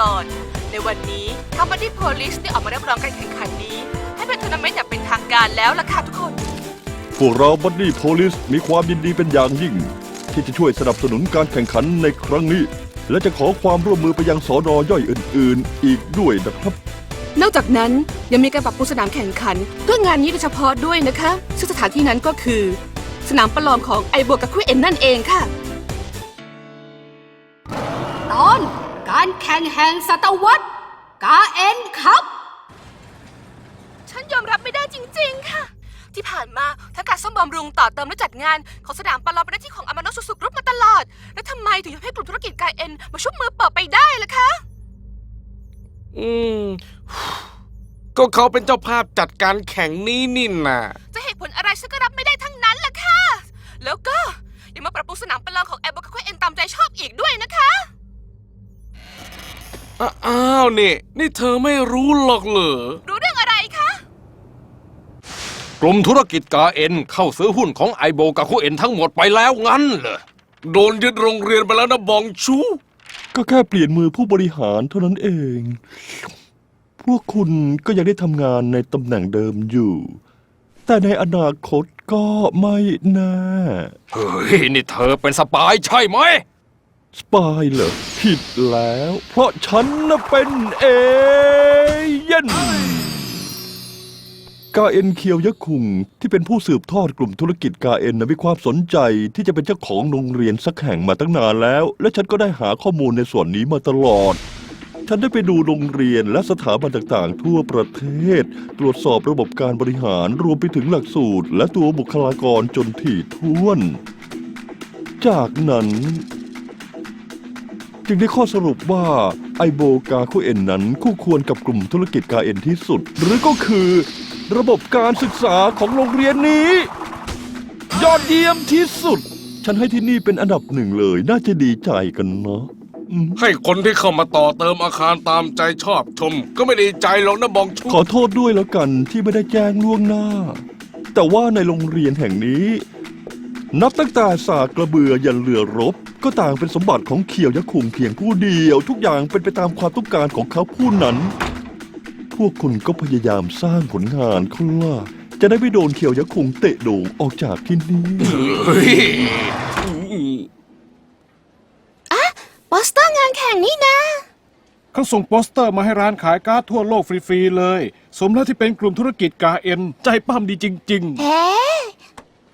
ก่อน ในวันนี้ทางบัดดี้โพลิสได้ออกมาเรียกร้องการแข่งขันนี้ ให้เป็นทัวร์นาเมนต์อย่างเป็นทางการแล้วล่ะค่ะทุกคน พวกเราบัดดี้โพลิสมีความยินดีเป็นอย่างยิ่ง ที่จะช่วยสนับสนุนการแข่งขันในครั้งนี้ และจะขอความร่วมมือไปยังสอนอย่อยอื่น ๆ อีกด้วยนะครับ นอกจากนั้นยังมีการปรับปรุงสนามแข่งขันเพื่องานนี้โดยเฉพาะด้วยนะคะซึ่งสถานที่นั้นก็คือ สนามประลองของไอโบกับคุยเอ็นนั่นเองค่ะ ตอน การแข่งแห่งศตวรรษกาเอ็นครับ ฉันยอมรับไม่ได้จริง ๆ ค่ะ ที่ผ่านมาทั้งการซ่อมบำรุงต่อเติมและจัดงาน ของสนามประลองเป็นหน้าที่ของอามาโนสุสุกรุ๊ปมาตลอด แล้วทำไมถึงยอมให้กลุ่มธุรกิจกายเอ็นมาชุบมือเปิดไปได้ล่ะคะ อืม ก็เขาเป็นเจ้าภาพจัดการแข่งนี้นี่น่ะ จะเหตุผลอะไรฉันก็รับไม่ได้ทั้งนั้นล่ะค่ะ แล้วก็ยังมาปรับปรุงสนามประลองของไอโบกับคุยเอ็นตามใจชอบอีกด้วยนะคะ อ้าอ้าวนี่ นี่เธอไม่รู้หรอกเหรอ รู้เรื่องอะไรคะ กลุ่มธุรกิจกาเอ็นเข้าซื้อหุ้นของไอโบกับคูเอ็นทั้งหมดไปแล้วงั้นเหรอ โดนยึดโรงเรียนไปแล้วนะบองชู ก็แค่เปลี่ยนมือผู้บริหารเท่านั้นเอง พวกคุณก็ยังได้ทำงานในตำแหน่งเดิมอยู่ แต่ในอนาคตก็ไม่แน่ เฮ้ย นี่เธอเป็นสปายใช่ไหม สปายเหรอผิดแล้ว เพราะฉันน่ะเป็นเอเย่นกาเอ็นเคียวยะคุงที่เป็นผู้สืบทอดกลุ่มธุรกิจกาเอ็นนะมีความสนใจที่จะเป็นเจ้าของโรงเรียนสักแห่งมาตั้งนานแล้ว และฉันก็ได้หาข้อมูลในส่วนนี้มาตลอด ฉันได้ไปดูโรงเรียนและสถาบันต่างๆ ทั่วประเทศ ตรวจสอบระบบการบริหารรวมไปถึงหลักสูตร และตัวบุคลากรจนถี่ถ้วน จากนั้น จึงได้ข้อสรุปว่าไอโบกาคุเอ็นนั้นคู่ควรกับกลุ่มธุรกิจกาเอ็นที่สุด หรือก็คือ ระบบการศึกษาของโรงเรียนนี้ ยอดเยี่ยมที่สุด ฉันให้ที่นี่เป็นอันดับหนึ่งเลย น่าจะดีใจกันเนาะอืมให้คนที่เข้ามาต่อเติมอาคารตามใจชอบชม ก็ไม่ดีใจหรอกนะบองชูขอโทษด้วยแล้วกันที่ไม่ได้แจ้งล่วงหน้า แต่ว่าในโรงเรียนแห่งนี้ นับตั้งแต่สากกระเบือยันเรือรบ ก็ต่างเป็นสมบัติของเขียวยะคุงเพียงผู้เดียว ทุกอย่างเป็นไปตามความต้องการของเขาผู้นั้น พวกคุณก็พยายามสร้างผลงานเขาล่ะจะได้ไม่โดนเขียวยะคุงเตะโด่งออกจากที่นี่เฮ้ยโปสเตอร์งานแข่งนี่นะ เขาส่งโปสเตอร์มาให้ร้านขายการ์ดทั่วโลกฟรี ๆ เลย สมแล้วที่เป็นกลุ่มธุรกิจกาเอ็น ใจปั้มดีจริงเฮ้ๆ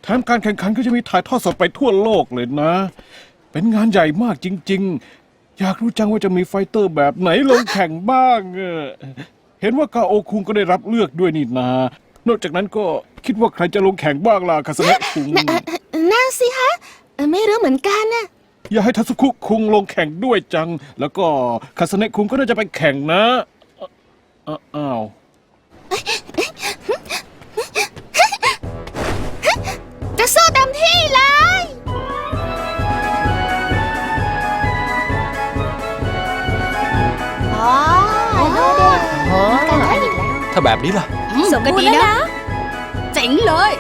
แถมการแข่งขันก็จะมีถ่ายทอดสดไปทั่วโลกเลยนะ เป็นงานใหญ่มากจริง ๆ อยากรู้จังว่าจะมีไฟเตอร์แบบไหนลงแข่งบ้างเออเห็นว่ากาโอคุงก็ได้รับเลือกด้วยนี่นา นอกจากนั้นก็คิดว่าใครจะลงแข่งบ้างล่ะคาสเนะคุงนั่นสิคะไม่รู้เหมือนกันนะอย่าให้ทัศคุคุงลงแข่งด้วยจัง แล้วก็คาสเนะคุงก็น่าจะไปแข่งนะเอ่ออ้าวจ ที่เลย อ๋อดูดิการแข่งอีกแล้ว ถ้าแบบนี้ล่ะสมกันดีนะ เจ๋งเลย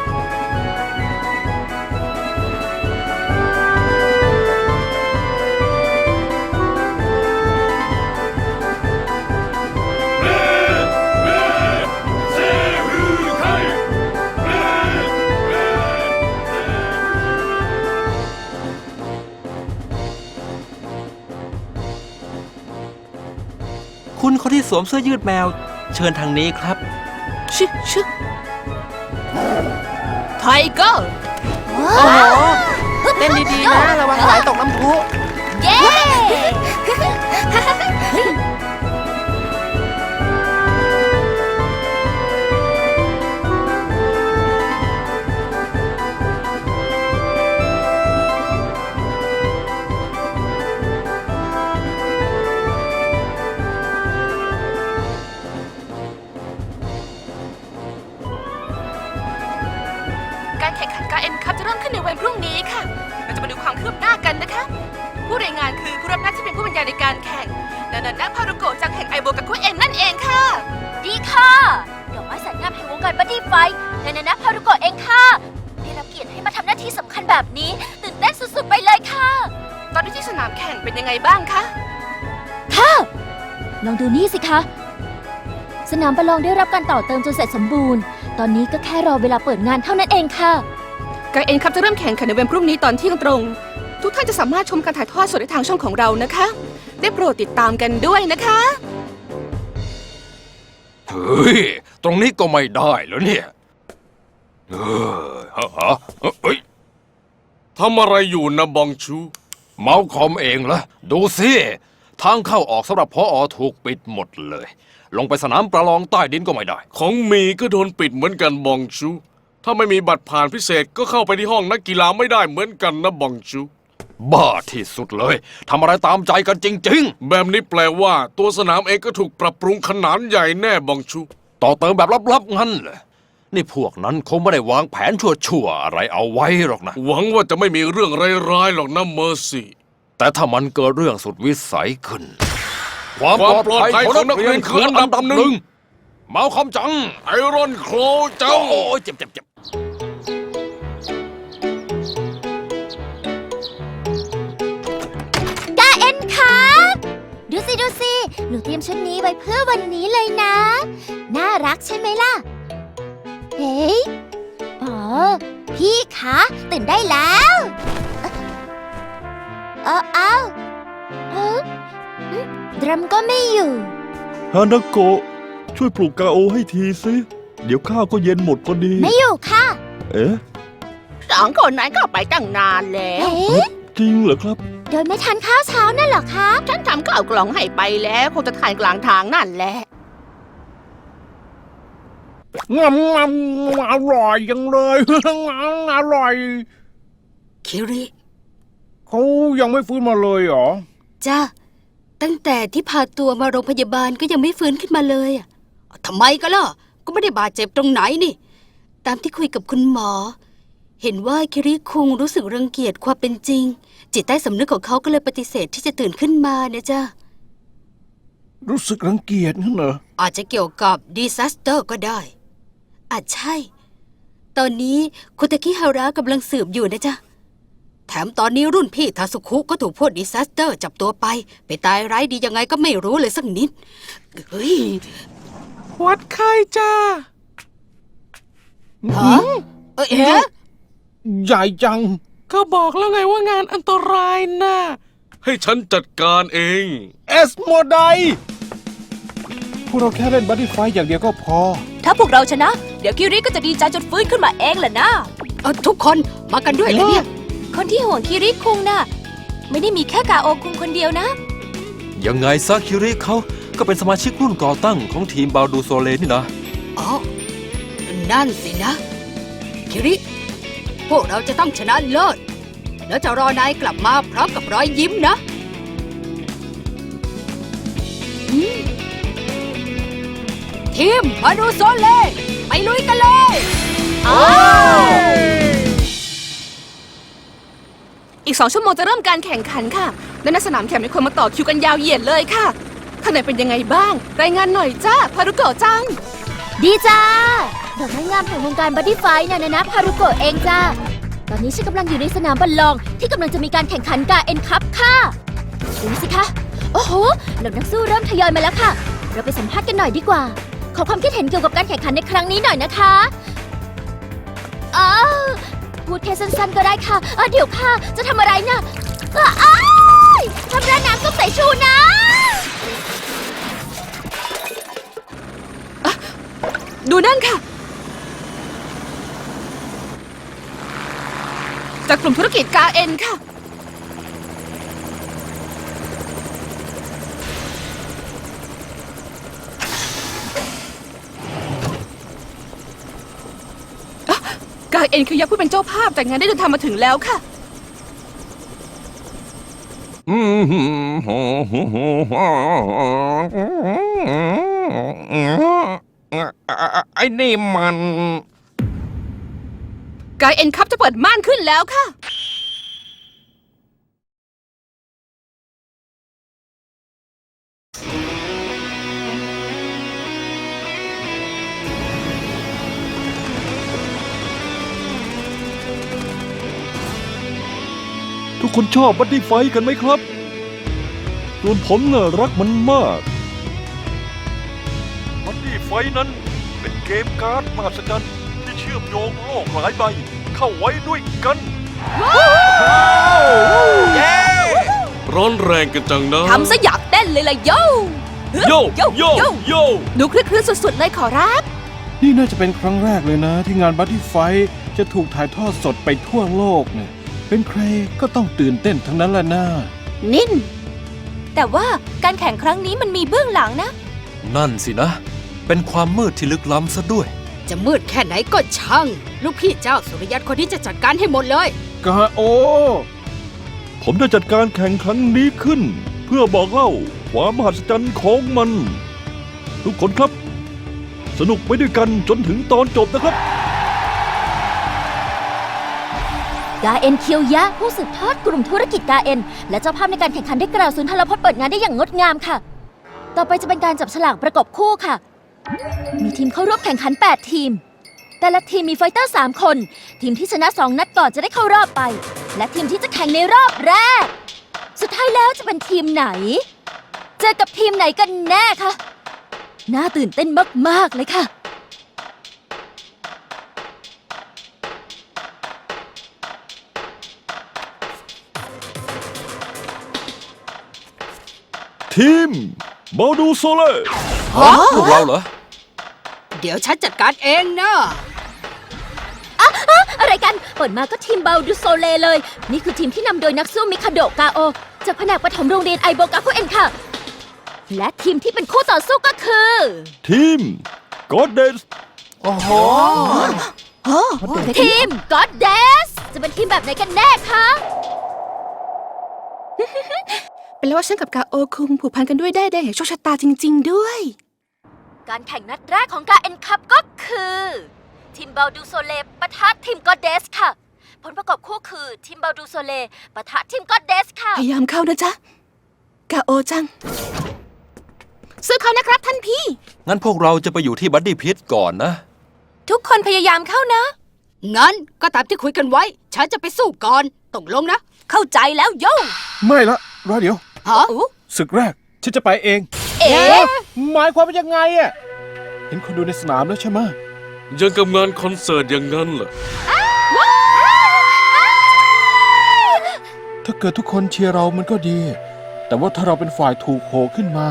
สวมเสื้อยืดแมว เชิญทางนี้ครับ ชึชึไทเกอร์โอ้โหเต้นดีๆนะ ระวังไหลตกน้ำพุ เย้ ไอโบกับคุเอ็นนั่นเองค่ะ ดีค่ะดอกไม้สวยงามแห่งวงการบัดดี้ไฟในนานะพารุโกะเองค่ะ ได้รับเกียรติให้มาทำหน้าที่สำคัญแบบนี้ ตื่นเต้นสุดๆไปเลยค่ะ ตอนนี้ที่สนามแข่งเป็นยังไงบ้างคะ ค่ะ ลองดูนี่สิคะ สนามประลองได้รับการต่อเติมจนเสร็จสมบูรณ์ ตอนนี้ก็แค่รอเวลาเปิดงานเท่านั้นเองค่ะกายเอ็นครับจะเริ่มแข่งขันในวันพรุ่งนี้ตอนเที่ยงตรง ทุกท่านจะสามารถชมการถ่ายทอดสดได้ทางช่องของเรานะคะ ได้โปรดติดตามกันด้วยนะคะ เฮ้ย ตรงนี้ก็ไม่ได้แล้วเนี่ย เออฮะฮะเอ้ยทำอะไรอยู่นะบองชู เมาคอมเองละดูสิทางเข้าออกสำหรับพออถูกปิดหมดเลย ลงไปสนามประลองใต้ดินก็ไม่ได้ ของมีก็โดนปิดเหมือนกันบองชู ถ้าไม่มีบัตรผ่านพิเศษก็เข้าไปที่ห้องนักกีฬาไม่ได้เหมือนกันนะบองชู บ้าที่สุดเลยทำอะไรตามใจกันจริง แบบนี้แปลว่าตัวสนามเองก็ถูกปรับปรุงขนาดใหญ่แน่บองชู ๆ ต่อเติมแบบลับๆงั้นเลยนี่พวกนั้นคงไม่ได้วางแผนชั่วๆอะไรเอาไว้หรอกนะ หวังว่าจะไม่มีเรื่องร้ายๆหรอกนะเมอร์ซี่ แต่ถ้ามันเกิดเรื่องสุดวิสัยขึ้น ความความปลอดภัยปลอดภัยของนักเรียนขคือองนักเรียนอันดับหนึ่ง เมาคอมจัง ไอรอนโคลเจ้า โอ้ยเจ็บเจ็บเจ็บ สิดูสิ หนูเตรียมชุดนี้ไว้เพื่อวันนี้เลยนะ น่ารักใช่ไหมล่ะ เฮ้ย อ๋อ พี่คะตื่นได้แล้วเออเอาเฮ้ดรัมก็ไม่อยู่ ฮานาโกะช่วยปลุกกาโอให้ทีสิเดี๋ยวข้าวก็เย็นหมดพอดี ไม่อยู่ค่ะ เอ๊ะสองคนนั้นก็ไปตั้งนานแล้ว เอ๊ะจริงเหรอครับ โดยไม่ทานข้าวเช้านั่นเหรอคะฉันทำข้าวกล่องให้ไปแล้วคงจะทานกลางทางนั่นแหละงำงำอร่อยจังเลย อร่อยคิริเขายังไม่ฟื้นมาเลยเหรอ จ้าตั้งแต่ที่พาตัวมาโรงพยาบาลก็ยังไม่ฟื้นขึ้นมาเลยอะทำไมก็ล่ะ ก็ไม่ได้บาดเจ็บตรงไหนนี่ ตามที่คุยกับคุณหมอ เห็นว่าคิริคุงรู้สึกรังเกียจความเป็นจริง จิตใต้สำนึกของเขาก็เลยปฏิเสธที่จะตื่นขึ้นมานะจ้ารู้สึกรังเกียจนั่นเหรอ อาจจะเกี่ยวกับดีซัสเตอร์ก็ได้ อาจใช่ ตอนนี้คุตาคิฮาระกำลังสืบอยู่นะจ๊ะ แถมตอนนี้รุ่นพี่ทาสุคุก็ถูกพวกดีซัสเตอร์จับตัวไป ไปตายร้ายดียังไงก็ไม่รู้เลยสักนิด เฮ้ย วัดไข้จ้าฮะเอ๊ะ ใหญ่จัง ก็บอกแล้วไงว่างานอันตรายนะให้ฉันจัดการเอง เอสโมไดพวกเราแค่เล่นบัดดี้ไฟท์อย่างเดียวก็พอ ถ้าพวกเราชนะ เดี๋ยวคิริก็จะดีใจจนฟื้นขึ้นมาเองแหละนะ เอ่อทุกคนมากันด้วยเลยเนี่ย คนที่ห่วงคิริคุงน่ะ ไม่ได้มีแค่กาโอคุงคนเดียวนะ ยังไงซาคิริเขาก็เป็นสมาชิกรุ่นก่อตั้งของทีมบาดูโซเลนี่นะ อ๋อ นั่นสินะ คิริพ วกเราจะต้องชนะเลิศ แล้วจะรอนายกลับมาพร้อมกับรอยยิ้มนะอืมทีมมาดูโซเล่ไปลุยกันเลยอีกสองชั่วโมงจะเริ่มการแข่งขันค่ะ และในสนามแข่งมีคนมาต่อคิวกันยาวเหยียดเลยค่ะข้างในเป็นยังไงบ้าง รายงานหน่อยจ้าพารุโกะจัง ดีจ้าดอกไม้งามแห่งวงการบัดดี้ไฟท์นะนะนะพารุโกะเองจ้า ตอนนี้ฉันกำลังอยู่ในสนามบอลลอง ที่กำลังจะมีการแข่งขันกาเอ็นคัพค่ะดูสิคะ โอ้โหเหล่านักสู้เริ่มทยอยมาแล้วค่ะ เราไปสัมภาษณ์กันหน่อยดีกว่า ขอความคิดเห็นเกี่ยวกับการแข่งขันในครั้งนี้หน่อยนะคะอ้าวพูดแค่สั้นๆก็ได้ค่ะเอ้อเดี๋ยวค่ะ จะทำอะไรนะอ้าอ้ายทำร้านน้ำก็ใส่ชูนะ ดูนั่นค่ะ จากกลุ่มธุรกิจกาเอ็นค่ะอะ กาเอ็นคือยักษ์ผู้เป็นเจ้าภาพแต่งงานได้เดินทางมาถึงแล้วค่ะไอ้นี่มัน กาเอ็นคัพจะเปิดม่านขึ้นแล้วค่ะ ทุกคนชอบบัดดี้ไฟท์กันไหมครับ ส่วนผมน่ะรักมันมากนั้นเป็นเกมการ์ดมหัศจรรย์ที่เชื่อมโยงโลกหลายใบ เข้าไว้ด้วยกันร้อนแรงกันจังนะ ทำซะอยากเต้นเลยล่ะโยโยโยโยโยโยหนูคลึกครื้นสุดๆเลยขอรับ นี่น่าจะเป็นครั้งแรกเลยนะ ที่งานบัตตี้ไฟจะถูกถ่ายทอดสดไปทั่วโลกเนี่ยเป็นใครก็ต้องตื่นเต้นทั้งนั้นแหละนะนิน แต่ว่าการแข่งครั้งนี้มันมีเบื้องหลังนะ นั่นสินะ เป็นความมืดที่ลึกล้ำซะด้วย จะมืดแค่ไหนก็ช่าง ลูกพี่เจ้าสุริยัตคนนี้จะจัดการให้หมดเลย กาโอ ผมได้จัดการแข่งครั้งนี้ขึ้น เพื่อบอกเล่าความมหัศจรรย์ของมัน ทุกคนครับ สนุกไปด้วยกันจนถึงตอนจบนะครับ กาเอ็นเคียวยะ ผู้สืบทอดกลุ่มธุรกิจกาเอ็น และเจ้าภาพในการแข่งขันได้กล่าวสุนทรพจน์เปิดงานได้อย่างงดงามค่ะ ต่อไปจะเป็นการจับฉลากประกบคู่ค่ะ มีทีมเข้าร่วมแข่งขัน 8 ทีม แต่ละทีมมีไฟเตอร์ 3 คน ทีมที่ชนะ 2 นัดก่อนจะได้เข้ารอบไป และทีมที่จะแข่งในรอบแรก สุดท้ายแล้วจะเป็นทีมไหน เจอกับทีมไหนกันแน่คะ น่าตื่นเต้นมาก ๆ เลยค่ะ ทีมบอดูโซเล่พวกเราเหรอ เดี๋ยวฉันจัดการเองนะอะไรกันเปิดมาก็ทีมเบาดูโซเลเลย นี่คือทีมที่นำโดยนักสู้มิคาโดะกาโอ จากแผนกปฐมโรงเรียนไอโบกาคุเอ็นค่ะ และทีมที่เป็นคู่ต่อสู้ก็คือ ทีมกอดเดสโอ้โหทีมก็อดเดสจะเป็นทีมแบบไหนกันแน่คะเป็นแล้วว่าฉันกับกาโอคุงผูกพันกันด้วยได้แดงแห่งโชคชะตาจริง ๆ ด้วย การแข่งนัดแรกของกาเอ็นคัพก็คือ ทีมเบาดูโซเลปะทะทีมก็อดเดสค่ะ ผลประกอบคู่คือทีมเบาดูโซเลปะทะทีมก็อดเดสค่ะ พยายามเข้านะจ๊ะ กาโอจังซื้อเขานะครับท่านพี่ งั้นพวกเราจะไปอยู่ที่บัดดี้พิทก่อนนะ ทุกคนพยายามเข้านะ งั้นก็ตามที่คุยกันไว้ ฉันจะไปสู้ก่อนตกลงนะ เข้าใจแล้วโยไม่ละรอเดี๋ยว ฮะ ศึกแรก ฉันจะไปเอง เอ๊ะหมายความว่ายังไงอะเห็นคนดูในสนามแล้วใช่ไหมยังกับงานคอนเสิร์ตอย่างนั้นเหรอถ้าเกิดทุกคนเชียร์เรามันก็ดี แต่ว่าถ้าเราเป็นฝ่ายถูกโหขึ้นมา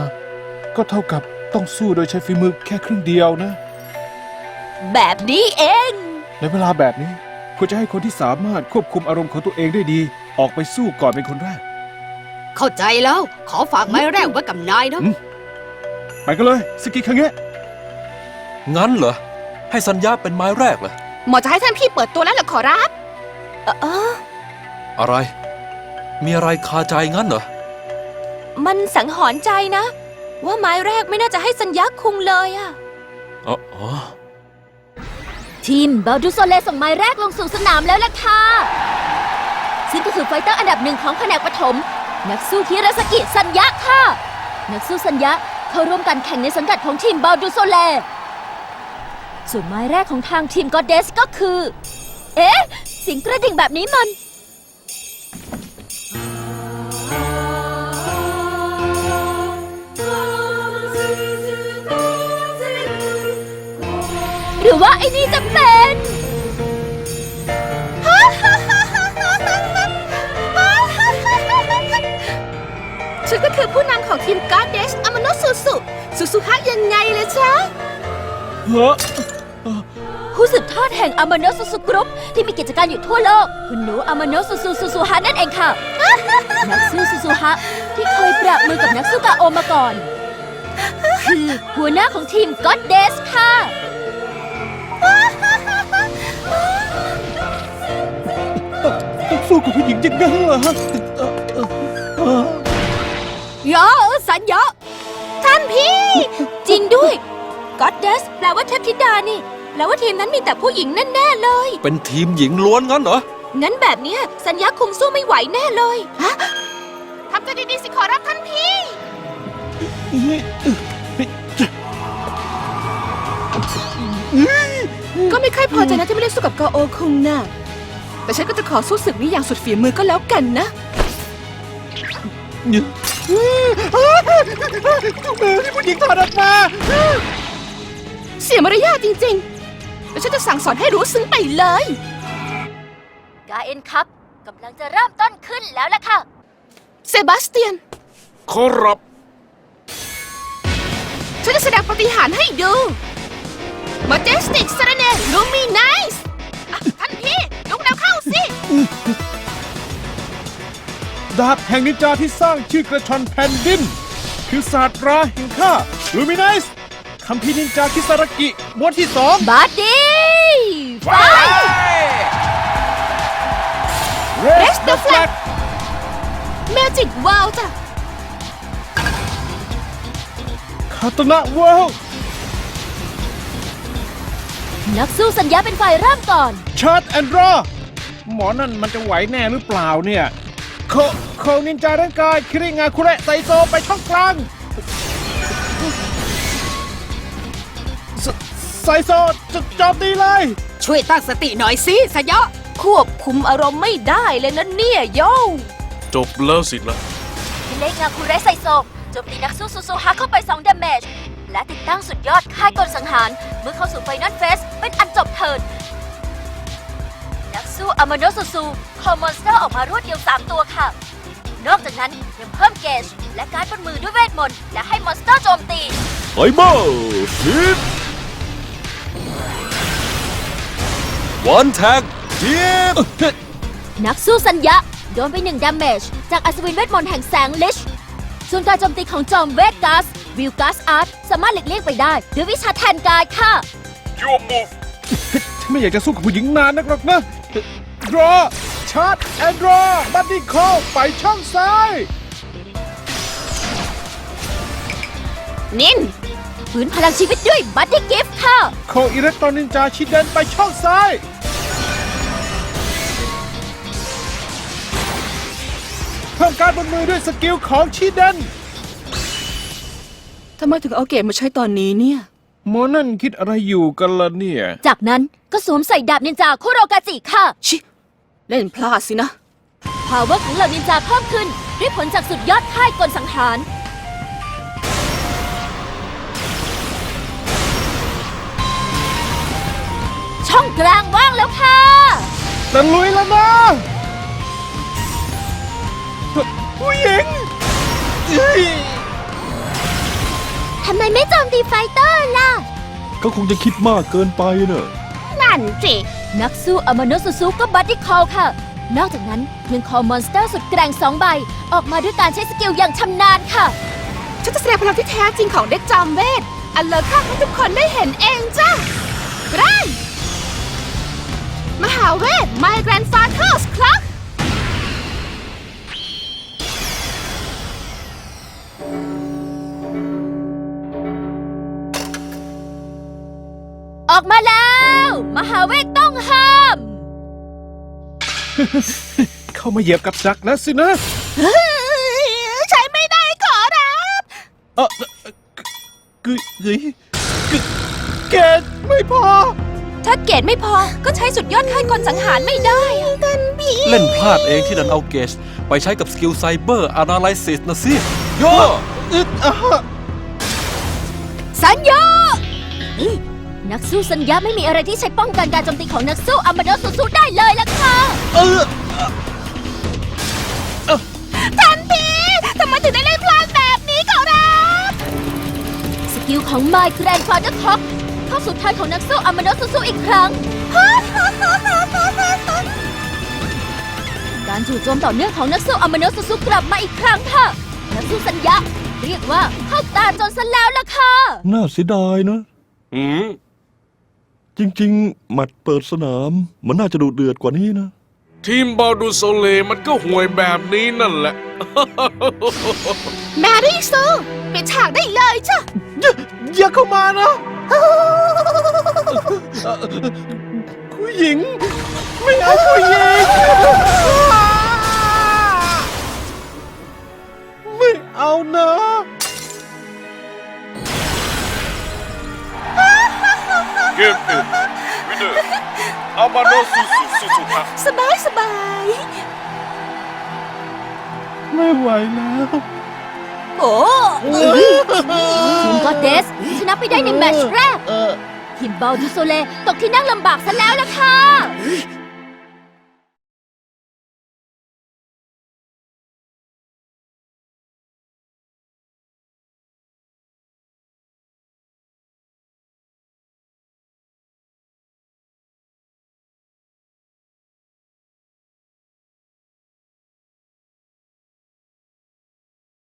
ก็เท่ากับต้องสู้โดยใช้ฝีมือแค่ครึ่งเดียวนะ แบบนี้เอง ในเวลาแบบนี้ควรจะให้คนที่สามารถควบคุมอารมณ์ของตัวเองได้ดี ออกไปสู้ก่อนเป็นคนแรก เข้าใจแล้ว ขอฝากไม้แรกไว้กับนายนะอืม ไปกันเลยสกิคังเงะงั้นเหรอ ให้สัญญาเป็นไม้แรกเหรอ หมอจะให้ท่านพี่เปิดตัวแล้วเหรอขอรับ เออเอออะไร มีอะไรคาใจงั้นเหรอ มันสังหรณ์ใจนะ ว่าไม้แรกไม่น่าจะให้สัญญาคุงเลยอะอ๋ออ๋อทีมเบลดูโซเลส่งไม้แรกลงสู่สนามแล้วล่ะค่ะ ซึ่งก็คือไฟเตอร์อันดับหนึ่งของแผนกปฐม นักสู้ฮิราสกิสัญญะค่ะ นักสู้สัญญะ เข้าร่วมการแข่งในสังกัดของทีมเบลดูโซเลส่วนไม้แรกของทางทีมกอดเดสก็คือ เอ๊ะเสียงกระดิ่งแบบนี้มัน หรือว่าไอ้นี่จะเป็นฉันก็คือผู้นำของทีมการ์เดสอ สุสุสุสุฮะยังไงเลยจ๊ะเฮ้อผู้สืบทอดแห่งอามาโนสุสุกรุ๊ปที่มีกิจการอยู่ทั่วโลก คุณหนูอามาโนสุสุสุสุฮะนั่นเองค่ะ นักสู้สุสุฮะที่เคยปรับมือกับนักสู้กาโอมาก่อน คือหัวหน้าของทีมก็อดเดสค่ะ ต้องสู้กับผู้หญิงอย่างนั้นเหรอเอ่อเอ่อเอ่อ ยอสัญญาท่านพี่ จริงด้วยก็อดเดสแปลว่าเทพธิดานี่แปลว่าทีมนั้นมีแต่ผู้หญิงแน่ๆเลย เป็นทีมหญิงล้วนงั้นเหรอ งั้นแบบเนี้ยสัญญาคุงสู้ไม่ไหวแน่เลยฮะทำใจดีๆสิขอรับท่านพี่ ก็ไม่ค่อยพอใจนะที่ไม่ได้สู้กับกาโอคุงน่ะ แต่ฉันก็จะขอสู้ศึกนี้อย่างสุดฝีมือก็แล้วกันนะ แม่ที่ผู้หญิงถอดออกมาสียมารยาทจริงๆแล้วฉันจะสั่งสอนให้รู้ซึ้งไปเลย กาเอ็นครับกำลังจะเริ่มต้นขึ้นแล้วล่ะค่ะ เซบาสเตียน ขอรับ ฉันจะแสดงปฏิหารย์ให้ดู Majestic s e r e n e Luminize อะท่านพี่ยกแนวเข้าสิ ดาบแห่งนินจาที่สร้างชื่อกระชอนแผ่นดิน คือศาสตราแห่งข้าลูมินิสคำพีร์นินจาคิสารกิบทที่สองบาร์ดี้ไฟ Raise the flag Magic Wow จ้ะคาตนะเวิลด์นักสู้สัญญาเป็นฝ่ายเริ่มก่อนชาร์ d แอนด์รอหมอนั่นมันจะไหวแน่หรือเปล่าเนี่ย โคโคนินจาร่างกายคิริงาคุเระไซโซไปช่องกลางไซไซโซจะโจมตีเลย ช่วยตั้งสติหน่อยสิสยะ ควบคุมอารมณ์ไม่ได้เลยนะเนี่ยโยจบแล้วสินะพิเล็กงาคุเรไซโซโจมตีนักสู้ซูซูฮะเข้าไป2 damage และติดตั้งสุดยอดค่ายกลสังหาร เมื่อเข้าสู่ไฟนอลเฟสเป็นอันจบเทิร์น นักสู้อามาโนซูซูคอมมอนสเตอร์ออกมารวดเดียว 3 ตัวค่ะ นอกจากนั้นยังเพิ่มเกจและการดบนมือด้วยเวทมนต์และให้มอนสเตอร์โจมตีไอเบอร์ฮิตวันแท็กฮิตนักสู้สัญญะ โดนไป1 damage จากอัศวินเวทมนต์แห่งแสงลิช ส่วนการโจมตีของจอมเวทกัสวิลกัสอาร์ตสามารถหลีกเลี่ยงไปได้ด้วยวิชาแทนกายค่ะฉันไม่อยากจะสู้กับผู้หญิงนานนักหรอกนะ รอชาร์ d แอนด์รอบัดดี้คอลไปช่องซ้าย นินฟื้นพลังชีวิตด้วยบัตตี้กิฟต์ค่ะ โคอิเล็กตรอนินจาชิเดนไปช่องซ้าย เพิ่มการดบนมือด้วยสกิลของชิเดน ทำไมถึงเอาเกมมาใช้ตอนนี้เนี่ย หมอนั่นคิดอะไรอยู่กันล่ะเนี่ย จากนั้นก็สวมใส่ดาบนินจาคุโรกาจิค่ะ ชิเล่นพลาดสินะพาวเวอร์ของเหล่านินจาเพิ่มขึ้นด้วยผลจากสุดยอดค่ายกลสังหาร ช่องกลางว่างแล้วค่ะแต่ลุยแล้วนะผู้หญิงเอ้ยทำไมไม่โจมตีไฟเตอร์ล่ะก็คงจะคิดมากเกินไปเนอะนั่นสินักสู้อามาโนสุซุก็บัตตี้คอลค่ะ นอกจากนั้นยังคอมอนสเตอร์สุดแกร่งสองใบ ออกมาด้วยการใช้สกิลอย่างชำนาญค่ะ ฉันจะแสดงพลังที่แท้จริงของเด็กจอมเวท อันเลอค่าให้ทุกคนได้เห็นเองจ้ะไรมหาเวท My Grandfather's Clock อ อกมาแล้ว มหาเวทต้องห้าม เข้ามาเหยียบกับดักแล้วสินะใช้ไม่ได้ขอรับเออเกยเกยเกยเกตไม่พอ ถ้าเกตไม่พอก็ใช้สุดยอดค่ายกลสังหารไม่ได้กันพี่เล่นพลาดเองที่ดันเอาเกจไปใช้กับสกิลไซเบอร์อนาลิซิสนะสิโยอึดอะสัญญา นักสู้สัญญาไม่มีอะไรที่ใช้ป้องกันการโจมตีของนักสู้อามาโนสุซุได้เลยล่ะค่ะเออทันทีทำไมถึงได้เล่นพลาดแบบนี้ขอรับสกิลของ My Grandfather Clock เข้าสู่ทางของนักสู้อามาโนสุซุอีกครั้ง การจู่โจมต่อเนื่องของนักสู้อามาโนสุซุกลับมาอีกครั้งค่ะ นักสู้สัญญาเรียกว่าเข้าตาจนซะแล้วล่ะค่ะ น่าเสียดายนะ อืม จริง ๆ หมัดเปิดสนาม มันน่าจะดุเดือดกว่านี้นะ ทีมบอลดูโซเลมันก็ห่วยแบบนี้นั่นแหละ แมรี่ซูเปลี่ยนฉากได้เลยจ้ะ อย่าเข้ามานะผู้หญิง ไม่เอาผู้หญิง ไม่เอานะ เกมเอ็นวินเนอร์อามาโนสุสุสุสุฮะสบายสบาย ไม่ไหวแล้ว โอ้ทีมก็เดสชนะไปได้ในแมตช์แรก เออทีมบอลดูโซเลตกที่นั่งลำบากซะแล้วล่ะค่ะ